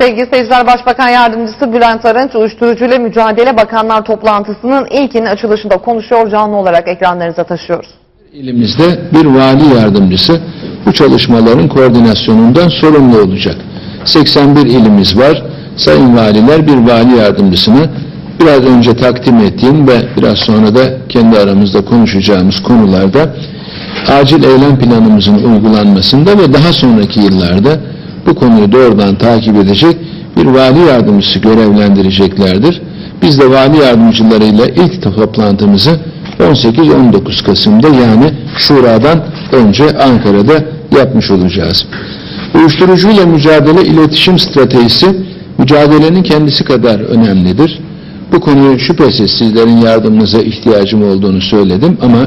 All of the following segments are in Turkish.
Sevgili seyirciler Başbakan Yardımcısı Bülent Arınç uyuşturucuyla mücadele bakanlar toplantısının ilkinin açılışında konuşuyor canlı olarak ekranlarınıza taşıyoruz. İlimizde bir vali yardımcısı bu çalışmaların koordinasyonundan sorumlu olacak. 81 ilimiz var. Sayın valiler bir vali yardımcısını biraz önce takdim ettiğim ve biraz sonra da kendi aramızda konuşacağımız konularda acil eylem planımızın uygulanmasında ve daha sonraki yıllarda bu konuyu doğrudan takip edecek bir vali yardımcısı görevlendireceklerdir. Biz de vali yardımcılarıyla ilk toplantımızı 18-19 Kasım'da yani Şura'dan önce Ankara'da yapmış olacağız. Uyuşturucuyla mücadele iletişim stratejisi mücadelenin kendisi kadar önemlidir. Bu konuyu şüphesiz sizlerin yardımınıza ihtiyacım olduğunu söyledim ama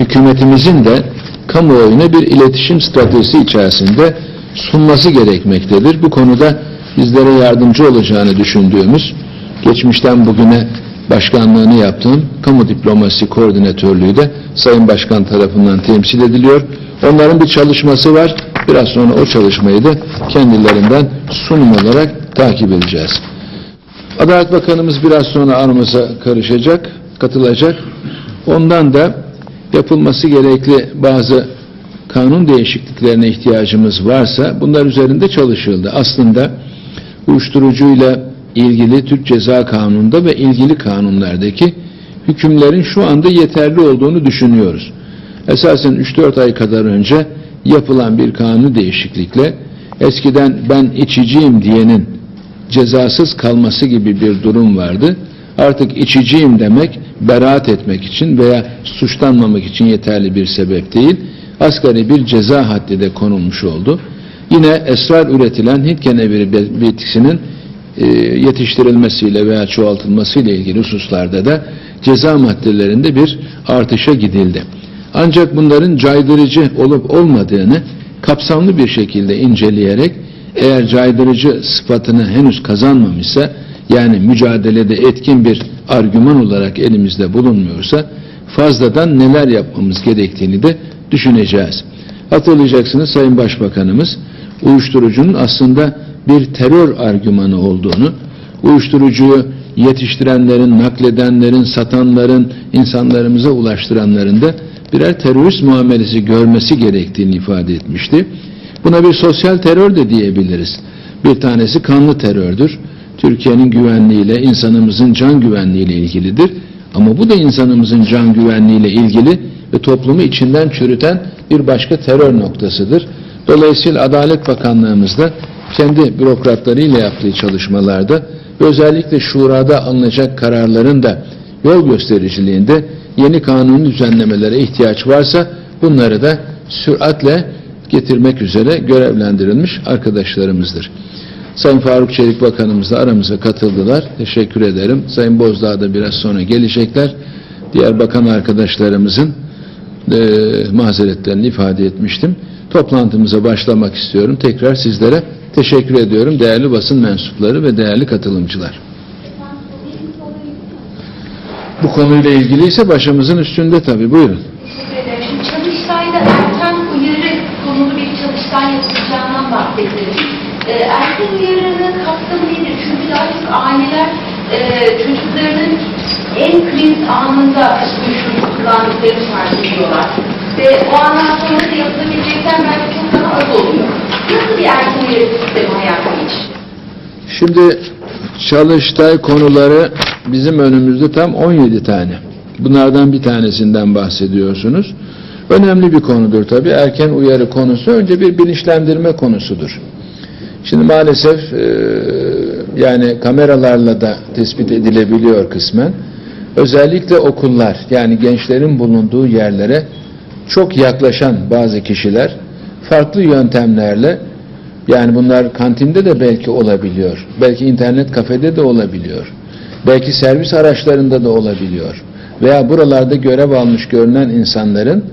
hükümetimizin de kamuoyuna bir iletişim stratejisi içerisinde sunması gerekmektedir. Bu konuda bizlere yardımcı olacağını düşündüğümüz, geçmişten bugüne başkanlığını yaptığım kamu diplomasi koordinatörlüğü de Sayın Başkan tarafından temsil ediliyor. Onların bir çalışması var. Biraz sonra o çalışmayı da kendilerinden sunum olarak takip edeceğiz. Adalet Bakanımız biraz sonra aramıza karışacak, katılacak. Ondan da yapılması gerekli bazı kanun değişikliklerine ihtiyacımız varsa bunlar üzerinde çalışıldı. Aslında uyuşturucuyla ilgili Türk Ceza Kanunu'nda ve ilgili kanunlardaki hükümlerin şu anda yeterli olduğunu düşünüyoruz. Esasen 3-4 ay kadar önce yapılan bir kanun değişiklikle eskiden ben içiciyim diyenin cezasız kalması gibi bir durum vardı. Artık içiciyim demek beraat etmek için veya suçlanmamak için yeterli bir sebep değil. Asgari bir ceza haddi konulmuş oldu. Yine esrar üretilen Hint keneviri bitkisinin e, yetiştirilmesiyle veya çoğaltılmasıyla ilgili hususlarda da ceza maddelerinde bir artışa gidildi. Ancak bunların caydırıcı olup olmadığını kapsamlı bir şekilde inceleyerek eğer caydırıcı sıfatını henüz kazanmamışsa yani mücadelede etkin bir argüman olarak elimizde bulunmuyorsa fazladan neler yapmamız gerektiğini de düşüneceğiz. Hatırlayacaksınız Sayın Başbakanımız uyuşturucunun aslında bir terör argümanı olduğunu, uyuşturucuyu yetiştirenlerin, nakledenlerin, satanların, insanlarımıza ulaştıranların da birer terörist muamelesi görmesi gerektiğini ifade etmişti. Buna bir sosyal terör de diyebiliriz. Bir tanesi kanlı terördür. Türkiye'nin güvenliğiyle, insanımızın can güvenliğiyle ilgilidir. Ama bu da insanımızın can güvenliğiyle ilgili ve toplumu içinden çürüten bir başka terör noktasıdır. Dolayısıyla Adalet Bakanlığımızda kendi bürokratlarıyla yaptığı çalışmalarda ve özellikle şurada alınacak kararların da yol göstericiliğinde yeni kanun düzenlemelere ihtiyaç varsa bunları da süratle getirmek üzere görevlendirilmiş arkadaşlarımızdır. Sayın Faruk Çelik Bakanımız da aramıza katıldılar. Teşekkür ederim. Sayın Bozdağ da biraz sonra gelecekler. Diğer bakan arkadaşlarımızın e, mazeretlerini ifade etmiştim. Toplantımıza başlamak istiyorum. Tekrar sizlere teşekkür ediyorum değerli basın mensupları ve değerli katılımcılar. Bu konuyla ilgili ise başımızın üstünde tabii. Buyurun. Çalıştay'da erken uyarı konulu bir çalıştay yapılacağından bahsettiniz. Ee, erken uyarının kapsamı nedir? Çünkü çok aileler e, çocuklarının en kriz anında uyuşturucu kullandıklarını fark ediyorlar. Ve o sonra da yapılabilecekler belki çok daha az oluyor. Nasıl bir erken uyarı sistemi hayata geçiyor? Şimdi Çalıştay konuları bizim önümüzde tam 17 tane. Bunlardan bir tanesinden bahsediyorsunuz. Önemli bir konudur tabii. Erken uyarı konusu önce bir bilinçlendirme konusudur. Şimdi maalesef e, yani kameralarla da tespit edilebiliyor kısmen. Özellikle okullar yani gençlerin bulunduğu yerlere çok yaklaşan bazı kişiler farklı yöntemlerle yani bunlar kantinde de belki olabiliyor. Belki internet kafede de olabiliyor. Belki servis araçlarında da olabiliyor. Veya buralarda görev almış görünen insanların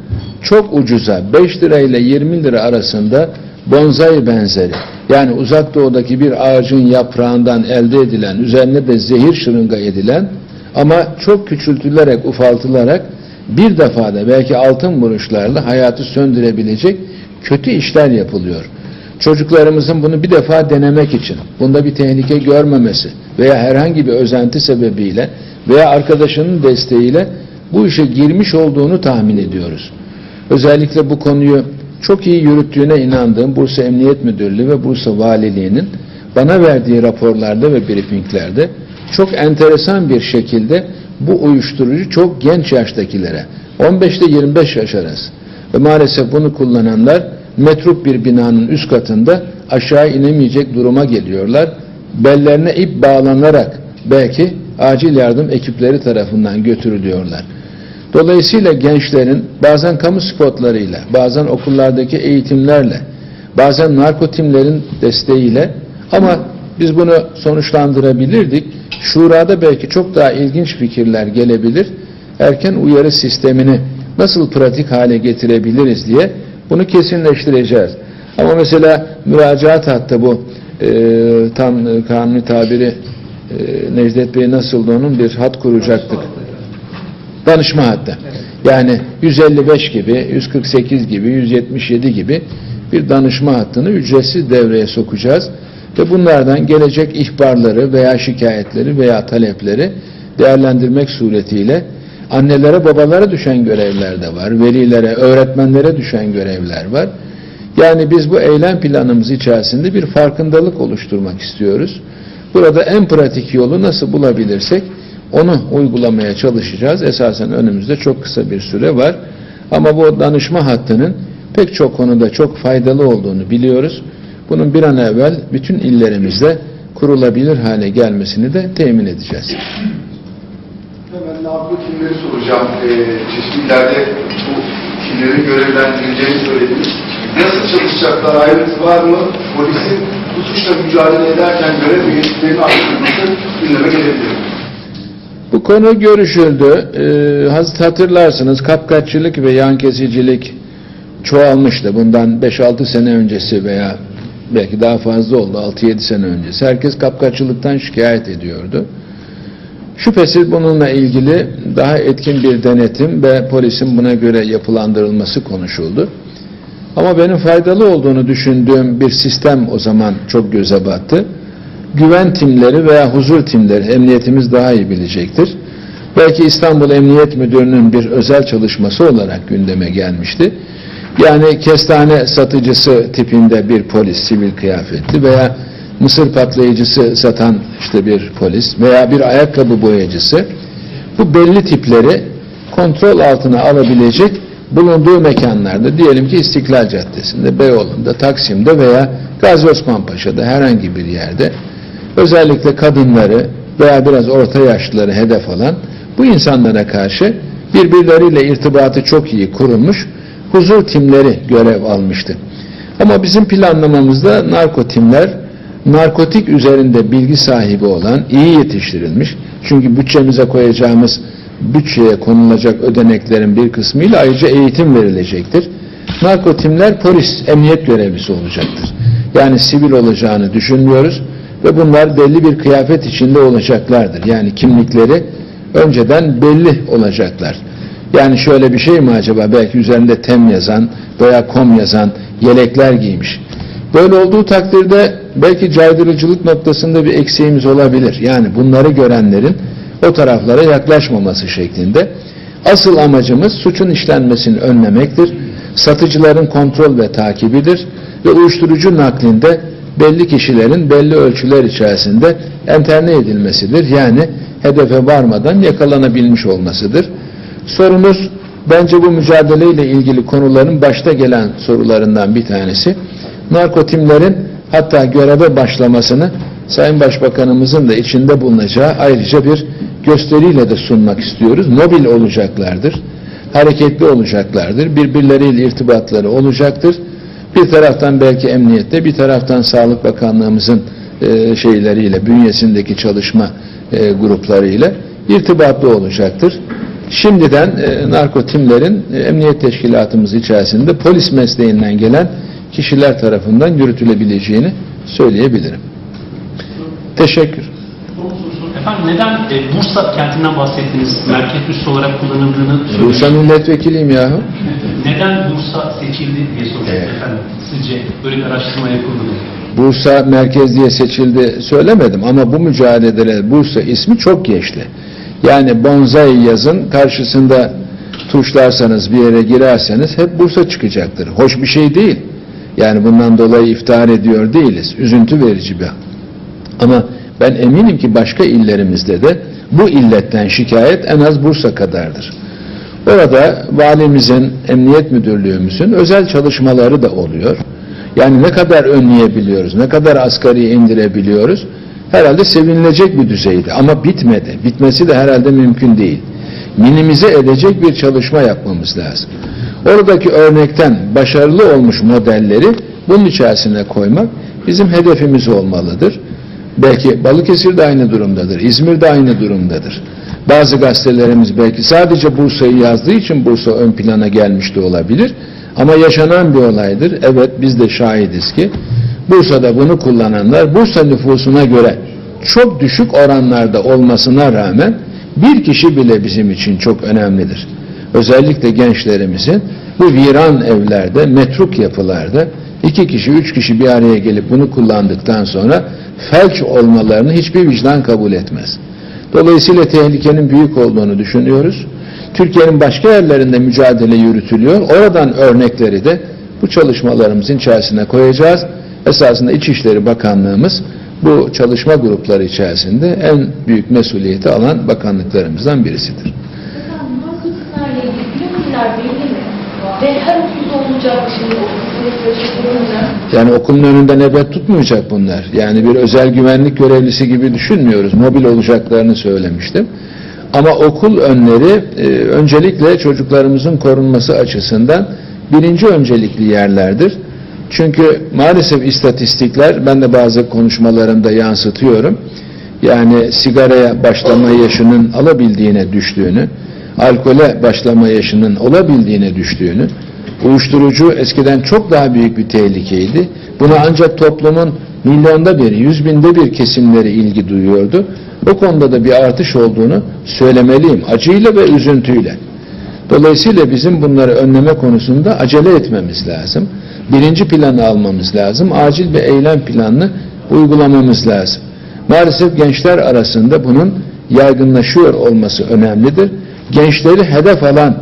çok ucuza 5 lira ile 20 lira arasında bonsai benzeri yani uzak doğudaki bir ağacın yaprağından elde edilen üzerine de zehir şırınga edilen ama çok küçültülerek ufaltılarak bir defada belki altın vuruşlarla hayatı söndürebilecek kötü işler yapılıyor. çocuklarımızın bunu bir defa denemek için, bunda bir tehlike görmemesi veya herhangi bir özenti sebebiyle veya arkadaşının desteğiyle bu işe girmiş olduğunu tahmin ediyoruz. Özellikle bu konuyu çok iyi yürüttüğüne inandığım Bursa Emniyet Müdürlüğü ve Bursa Valiliği'nin bana verdiği raporlarda ve briefinglerde çok enteresan bir şekilde bu uyuşturucu çok genç yaştakilere 15 ile 25 yaş arası ve maalesef bunu kullananlar metrup bir binanın üst katında aşağı inemeyecek duruma geliyorlar. Bellerine ip bağlanarak belki acil yardım ekipleri tarafından götürülüyorlar. Dolayısıyla gençlerin bazen kamu spotlarıyla, bazen okullardaki eğitimlerle, bazen narkotimlerin desteğiyle ama biz bunu sonuçlandırabilirdik. Şurada belki çok daha ilginç fikirler gelebilir. Erken uyarı sistemini nasıl pratik hale getirebiliriz diye bunu kesinleştireceğiz. Ama mesela müracaat hattı bu e, tam kanuni tabiri e, Necdet Bey nasıldı onun bir hat kuracaktık. Danışma hattı. Yani 155 gibi, 148 gibi, 177 gibi bir danışma hattını ücretsiz devreye sokacağız. Ve bunlardan gelecek ihbarları veya şikayetleri veya talepleri değerlendirmek suretiyle annelere babalara düşen görevler de var. Velilere, öğretmenlere düşen görevler var. Yani biz bu eylem planımız içerisinde bir farkındalık oluşturmak istiyoruz. Burada en pratik yolu nasıl bulabilirsek onu uygulamaya çalışacağız. Esasen önümüzde çok kısa bir süre var. Ama bu danışma hattının pek çok konuda çok faydalı olduğunu biliyoruz. Bunun bir an evvel bütün illerimizde kurulabilir hale gelmesini de temin edeceğiz. Hemen narko timleri soracağım. Ee, çeşitli illerde bu timlerin görevlendirileceğini söylediniz. Nasıl çalışacaklar ayrıntı var mı? Polisin bu suçla mücadele ederken görev yöneticilerini arttırması gündeme gelebilir. Bu konu görüşüldü. Ee, hatırlarsınız kapkaççılık ve yan kesicilik çoğalmıştı. Bundan 5-6 sene öncesi veya belki daha fazla oldu 6-7 sene öncesi. Herkes kapkaççılıktan şikayet ediyordu. Şüphesiz bununla ilgili daha etkin bir denetim ve polisin buna göre yapılandırılması konuşuldu. Ama benim faydalı olduğunu düşündüğüm bir sistem o zaman çok göze battı. Güven timleri veya huzur timleri, emniyetimiz daha iyi bilecektir. Belki İstanbul Emniyet Müdürü'nün bir özel çalışması olarak gündeme gelmişti. Yani kestane satıcısı tipinde bir polis sivil kıyafetli veya mısır patlayıcısı satan işte bir polis veya bir ayakkabı boyacısı bu belli tipleri kontrol altına alabilecek bulunduğu mekanlarda diyelim ki İstiklal Caddesi'nde, Beyoğlu'nda, Taksim'de veya Gazi Osman Paşa'da herhangi bir yerde özellikle kadınları veya biraz orta yaşlıları hedef alan bu insanlara karşı birbirleriyle irtibatı çok iyi kurulmuş huzur timleri görev almıştı. Ama bizim planlamamızda narko timler narkotik üzerinde bilgi sahibi olan, iyi yetiştirilmiş. Çünkü bütçemize koyacağımız bütçeye konulacak ödeneklerin bir kısmıyla ayrıca eğitim verilecektir. Narkotimler polis, emniyet görevlisi olacaktır. Yani sivil olacağını düşünmüyoruz ve bunlar belli bir kıyafet içinde olacaklardır. Yani kimlikleri önceden belli olacaklar. Yani şöyle bir şey mi acaba belki üzerinde tem yazan veya kom yazan yelekler giymiş. Böyle olduğu takdirde belki caydırıcılık noktasında bir eksiğimiz olabilir. Yani bunları görenlerin o taraflara yaklaşmaması şeklinde. Asıl amacımız suçun işlenmesini önlemektir. Satıcıların kontrol ve takibidir ve uyuşturucu naklinde belli kişilerin belli ölçüler içerisinde enterne edilmesidir. Yani hedefe varmadan yakalanabilmiş olmasıdır. Sorunuz bence bu mücadeleyle ilgili konuların başta gelen sorularından bir tanesi. Narkotimlerin hatta göreve başlamasını Sayın Başbakanımızın da içinde bulunacağı ayrıca bir gösteriyle de sunmak istiyoruz. Mobil olacaklardır, hareketli olacaklardır, birbirleriyle irtibatları olacaktır. Bir taraftan belki emniyette, bir taraftan Sağlık Bakanlığımızın e, şeyleriyle, bünyesindeki çalışma e, gruplarıyla irtibatlı olacaktır. Şimdiden e, narkotimlerin e, emniyet teşkilatımız içerisinde polis mesleğinden gelen kişiler tarafından yürütülebileceğini söyleyebilirim. Teşekkür. Efendim neden e, Bursa kentinden bahsettiniz? Merkez üssü olarak kullanıldığını Bursa söylüyorsunuz. milletvekiliyim yahu. Neden Bursa seçildi diye soruyorsunuz Evet. efendim. Sizce böyle bir araştırma yapıldı mı? Bursa merkez diye seçildi söylemedim ama bu mücadelede Bursa ismi çok geçti. Yani bonsai yazın karşısında tuşlarsanız bir yere girerseniz hep Bursa çıkacaktır. Hoş bir şey değil. Yani bundan dolayı iftihar ediyor değiliz. Üzüntü verici bir Ama ben eminim ki başka illerimizde de bu illetten şikayet en az Bursa kadardır. Orada valimizin, emniyet müdürlüğümüzün özel çalışmaları da oluyor. Yani ne kadar önleyebiliyoruz, ne kadar asgari indirebiliyoruz herhalde sevinilecek bir düzeyde ama bitmedi. Bitmesi de herhalde mümkün değil. Minimize edecek bir çalışma yapmamız lazım. Oradaki örnekten başarılı olmuş modelleri bunun içerisine koymak bizim hedefimiz olmalıdır. Belki Balıkesir de aynı durumdadır, İzmir de aynı durumdadır. Bazı gazetelerimiz belki sadece Bursa'yı yazdığı için Bursa ön plana gelmiş de olabilir. Ama yaşanan bir olaydır. Evet biz de şahidiz ki Bursa'da bunu kullananlar Bursa nüfusuna göre çok düşük oranlarda olmasına rağmen bir kişi bile bizim için çok önemlidir. Özellikle gençlerimizin bu viran evlerde, metruk yapılarda iki kişi, üç kişi bir araya gelip bunu kullandıktan sonra felç olmalarını hiçbir vicdan kabul etmez. Dolayısıyla tehlikenin büyük olduğunu düşünüyoruz. Türkiye'nin başka yerlerinde mücadele yürütülüyor. Oradan örnekleri de bu çalışmalarımızın içerisine koyacağız. Esasında İçişleri Bakanlığımız bu çalışma grupları içerisinde en büyük mesuliyeti alan bakanlıklarımızdan birisidir. Olunca. Yani okulun önünde nöbet tutmayacak bunlar. Yani bir özel güvenlik görevlisi gibi düşünmüyoruz. Mobil olacaklarını söylemiştim. Ama okul önleri e, öncelikle çocuklarımızın korunması açısından birinci öncelikli yerlerdir. Çünkü maalesef istatistikler, ben de bazı konuşmalarımda yansıtıyorum. Yani sigaraya başlama yaşının alabildiğine düştüğünü, alkole başlama yaşının olabildiğine düştüğünü, uyuşturucu eskiden çok daha büyük bir tehlikeydi. Buna ancak toplumun milyonda bir, yüz binde bir kesimleri ilgi duyuyordu. O konuda da bir artış olduğunu söylemeliyim. Acıyla ve üzüntüyle. Dolayısıyla bizim bunları önleme konusunda acele etmemiz lazım. Birinci planı almamız lazım. Acil bir eylem planını uygulamamız lazım. Maalesef gençler arasında bunun yaygınlaşıyor olması önemlidir. Gençleri hedef alan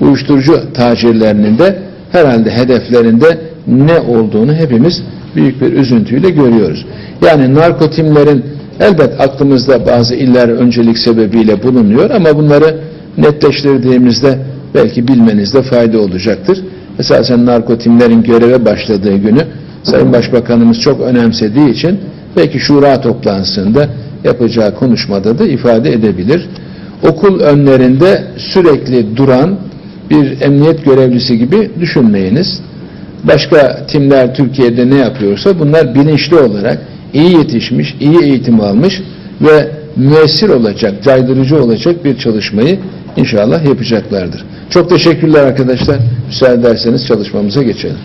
uyuşturucu tacirlerinin de herhalde hedeflerinde ne olduğunu hepimiz büyük bir üzüntüyle görüyoruz. Yani narkotimlerin elbet aklımızda bazı iller öncelik sebebiyle bulunuyor ama bunları netleştirdiğimizde belki bilmenizde fayda olacaktır. Esasen narkotimlerin göreve başladığı günü Sayın Başbakanımız çok önemsediği için belki şura toplantısında yapacağı konuşmada da ifade edebilir. Okul önlerinde sürekli duran bir emniyet görevlisi gibi düşünmeyiniz. Başka timler Türkiye'de ne yapıyorsa bunlar bilinçli olarak iyi yetişmiş, iyi eğitim almış ve müessir olacak, caydırıcı olacak bir çalışmayı inşallah yapacaklardır. Çok teşekkürler arkadaşlar. Müsaade ederseniz çalışmamıza geçelim.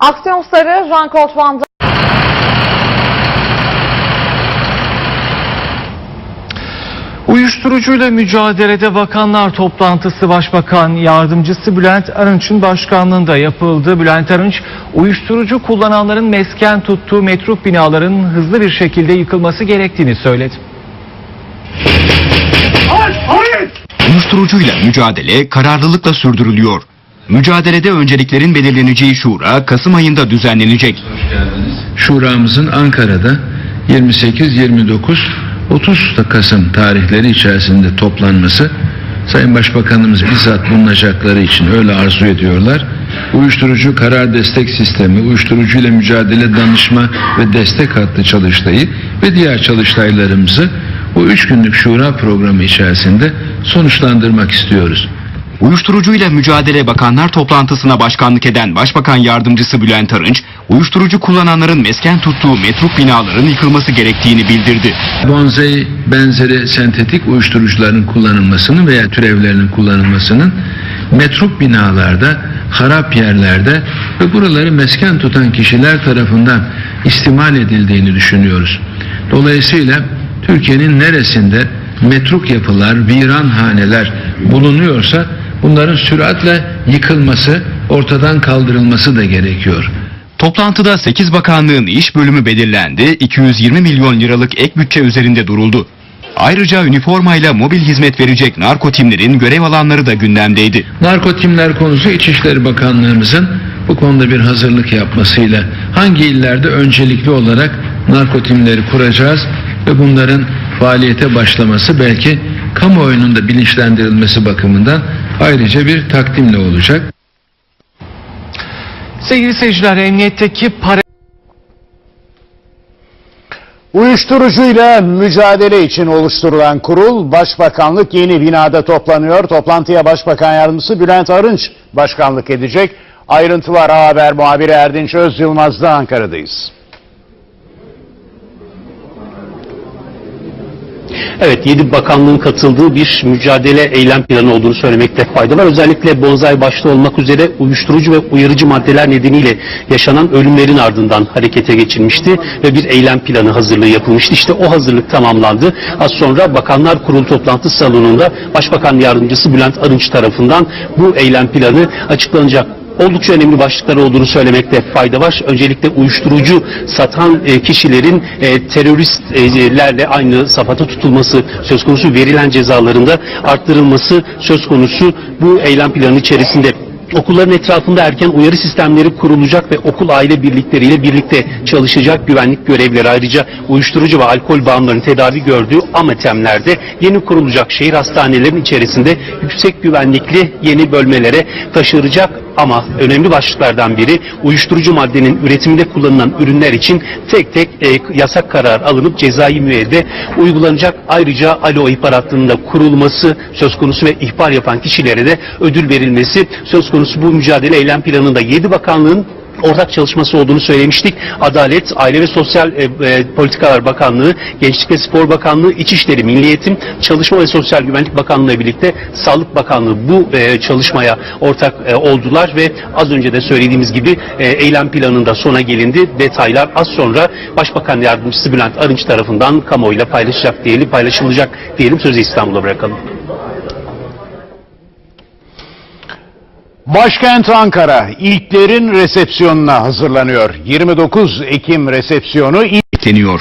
Aksiyon Sarı, Jean-Claude Van Uyuşturucuyla mücadelede bakanlar toplantısı Başbakan Yardımcısı Bülent Arınç'ın başkanlığında yapıldı. Bülent Arınç, uyuşturucu kullananların mesken tuttuğu metruk binaların hızlı bir şekilde yıkılması gerektiğini söyledi. Uyuşturucuyla mücadele kararlılıkla sürdürülüyor. Mücadelede önceliklerin belirleneceği şura Kasım ayında düzenlenecek. Şuramızın Ankara'da 28, 29, 30 Kasım tarihleri içerisinde toplanması Sayın Başbakanımız bizzat bulunacakları için öyle arzu ediyorlar. Uyuşturucu karar destek sistemi, uyuşturucuyla mücadele danışma ve destek hattı çalıştayı ve diğer çalıştaylarımızı bu üç günlük şura programı içerisinde sonuçlandırmak istiyoruz. Uyuşturucuyla mücadele bakanlar toplantısına başkanlık eden Başbakan Yardımcısı Bülent Arınç, uyuşturucu kullananların mesken tuttuğu metruk binaların yıkılması gerektiğini bildirdi. Bonzai benzeri sentetik uyuşturucuların kullanılmasının veya türevlerinin kullanılmasının metruk binalarda, harap yerlerde ve buraları mesken tutan kişiler tarafından istimal edildiğini düşünüyoruz. Dolayısıyla Türkiye'nin neresinde metruk yapılar, viran haneler bulunuyorsa bunların süratle yıkılması, ortadan kaldırılması da gerekiyor. Toplantıda 8 bakanlığın iş bölümü belirlendi, 220 milyon liralık ek bütçe üzerinde duruldu. Ayrıca üniformayla mobil hizmet verecek narkotimlerin görev alanları da gündemdeydi. Narkotimler konusu İçişleri Bakanlığımızın bu konuda bir hazırlık yapmasıyla hangi illerde öncelikli olarak narkotimleri kuracağız ve bunların faaliyete başlaması belki kamuoyunun da bilinçlendirilmesi bakımından ayrıca bir takdimle olacak. Sevgili seyirciler emniyetteki para Uyuşturucuyla mücadele için oluşturulan kurul Başbakanlık yeni binada toplanıyor. Toplantıya Başbakan Yardımcısı Bülent Arınç başkanlık edecek. Ayrıntılar A Haber muhabiri Erdinç Öz Yılmaz'da Ankara'dayız. Evet, 7 bakanlığın katıldığı bir mücadele eylem planı olduğunu söylemekte fayda var. Özellikle bonsai başta olmak üzere uyuşturucu ve uyarıcı maddeler nedeniyle yaşanan ölümlerin ardından harekete geçilmişti ve bir eylem planı hazırlığı yapılmıştı. İşte o hazırlık tamamlandı. Az sonra Bakanlar Kurulu toplantı salonunda Başbakan Yardımcısı Bülent Arınç tarafından bu eylem planı açıklanacak oldukça önemli başlıklar olduğunu söylemekte fayda var. Öncelikle uyuşturucu satan e, kişilerin e, teröristlerle aynı safhata tutulması söz konusu verilen cezalarında arttırılması söz konusu bu eylem planı içerisinde. Okulların etrafında erken uyarı sistemleri kurulacak ve okul aile birlikleriyle birlikte çalışacak güvenlik görevlileri ayrıca uyuşturucu ve alkol bağımlılarının tedavi gördüğü ametemlerde yeni kurulacak şehir hastanelerinin içerisinde yüksek güvenlikli yeni bölmelere taşıracak ama önemli başlıklardan biri uyuşturucu maddenin üretiminde kullanılan ürünler için tek tek e, yasak karar alınıp cezai müeyyide uygulanacak. Ayrıca alo ihbar hattının da kurulması söz konusu ve ihbar yapan kişilere de ödül verilmesi söz konusu bu mücadele eylem planında 7 bakanlığın ortak çalışması olduğunu söylemiştik. Adalet, Aile ve Sosyal e, e, Politikalar Bakanlığı, Gençlik ve Spor Bakanlığı, İçişleri, Milli Eğitim, Çalışma ve Sosyal Güvenlik Bakanlığı ile birlikte Sağlık Bakanlığı bu e, çalışmaya ortak e, oldular ve az önce de söylediğimiz gibi e, eylem planında sona gelindi. Detaylar az sonra Başbakan Yardımcısı Bülent Arınç tarafından kamuoyuyla paylaşacak diyelim, paylaşılacak diyelim. Sözü İstanbul'a bırakalım. Başkent Ankara ilklerin resepsiyonuna hazırlanıyor. 29 Ekim resepsiyonu Bekleniyor.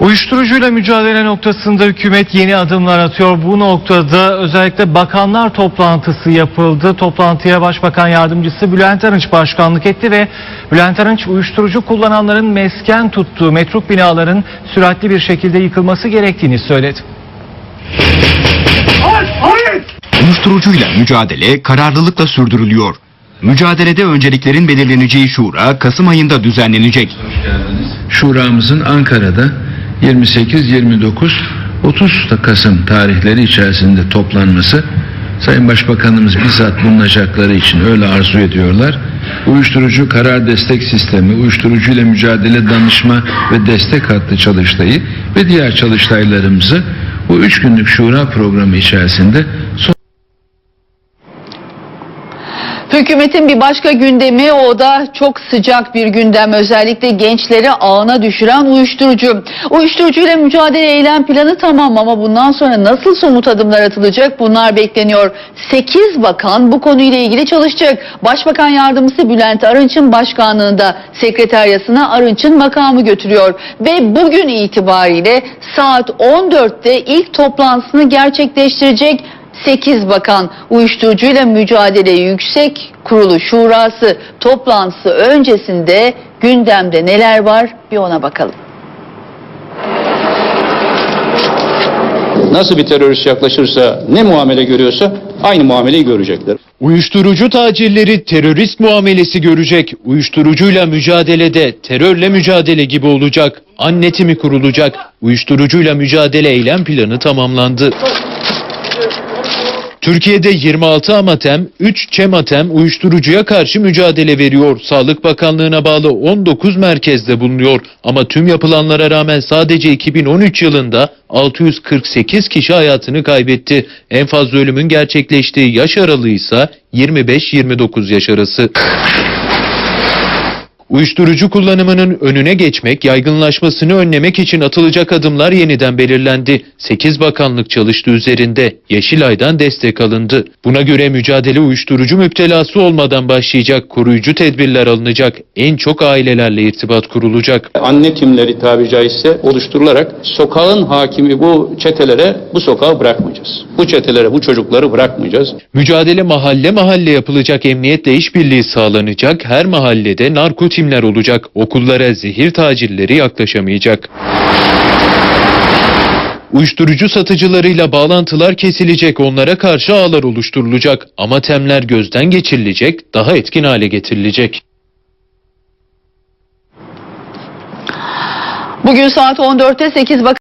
Uyuşturucuyla mücadele noktasında hükümet yeni adımlar atıyor. Bu noktada özellikle bakanlar toplantısı yapıldı. Toplantıya Başbakan Yardımcısı Bülent Arınç başkanlık etti ve Bülent Arınç uyuşturucu kullananların mesken tuttuğu metruk binaların süratli bir şekilde yıkılması gerektiğini söyledi. Uyuşturucuyla mücadele kararlılıkla sürdürülüyor. Mücadelede önceliklerin belirleneceği şura Kasım ayında düzenlenecek. Şuramızın Ankara'da 28, 29, 30 Kasım tarihleri içerisinde toplanması Sayın Başbakanımız bizzat bulunacakları için öyle arzu ediyorlar. Uyuşturucu karar destek sistemi, uyuşturucuyla mücadele danışma ve destek hattı çalıştayı ve diğer çalıştaylarımızı bu üç günlük şura programı içerisinde son Hükümetin bir başka gündemi o da çok sıcak bir gündem. Özellikle gençleri ağına düşüren uyuşturucu. Uyuşturucuyla mücadele eylem planı tamam ama bundan sonra nasıl somut adımlar atılacak bunlar bekleniyor. 8 bakan bu konuyla ilgili çalışacak. Başbakan Yardımcısı Bülent Arınç'ın başkanlığında sekreteryasına Arınç'ın makamı götürüyor. Ve bugün itibariyle saat 14'te ilk toplantısını gerçekleştirecek 8 bakan uyuşturucuyla mücadele yüksek kurulu şurası toplantısı öncesinde gündemde neler var bir ona bakalım. Nasıl bir terörist yaklaşırsa, ne muamele görüyorsa aynı muameleyi görecekler. Uyuşturucu tacirleri terörist muamelesi görecek. Uyuşturucuyla mücadelede terörle mücadele gibi olacak. Anne timi kurulacak. Uyuşturucuyla mücadele eylem planı tamamlandı. Türkiye'de 26 amatem, 3 çematem uyuşturucuya karşı mücadele veriyor. Sağlık Bakanlığı'na bağlı 19 merkezde bulunuyor. Ama tüm yapılanlara rağmen sadece 2013 yılında 648 kişi hayatını kaybetti. En fazla ölümün gerçekleştiği yaş aralığı ise 25-29 yaş arası. Uyuşturucu kullanımının önüne geçmek, yaygınlaşmasını önlemek için atılacak adımlar yeniden belirlendi. 8 bakanlık çalıştı üzerinde. Yeşilay'dan destek alındı. Buna göre mücadele uyuşturucu müptelası olmadan başlayacak. Koruyucu tedbirler alınacak. En çok ailelerle irtibat kurulacak. Anne timleri tabiri caizse oluşturularak sokağın hakimi bu çetelere bu sokağı bırakmayacağız. Bu çetelere bu çocukları bırakmayacağız. Mücadele mahalle mahalle yapılacak, emniyetle işbirliği sağlanacak, her mahallede narkotimler olacak, okullara zehir tacirleri yaklaşamayacak. Uyuşturucu satıcılarıyla bağlantılar kesilecek, onlara karşı ağlar oluşturulacak, amatemler gözden geçirilecek, daha etkin hale getirilecek. Bugün saat 14'te 8 Bakan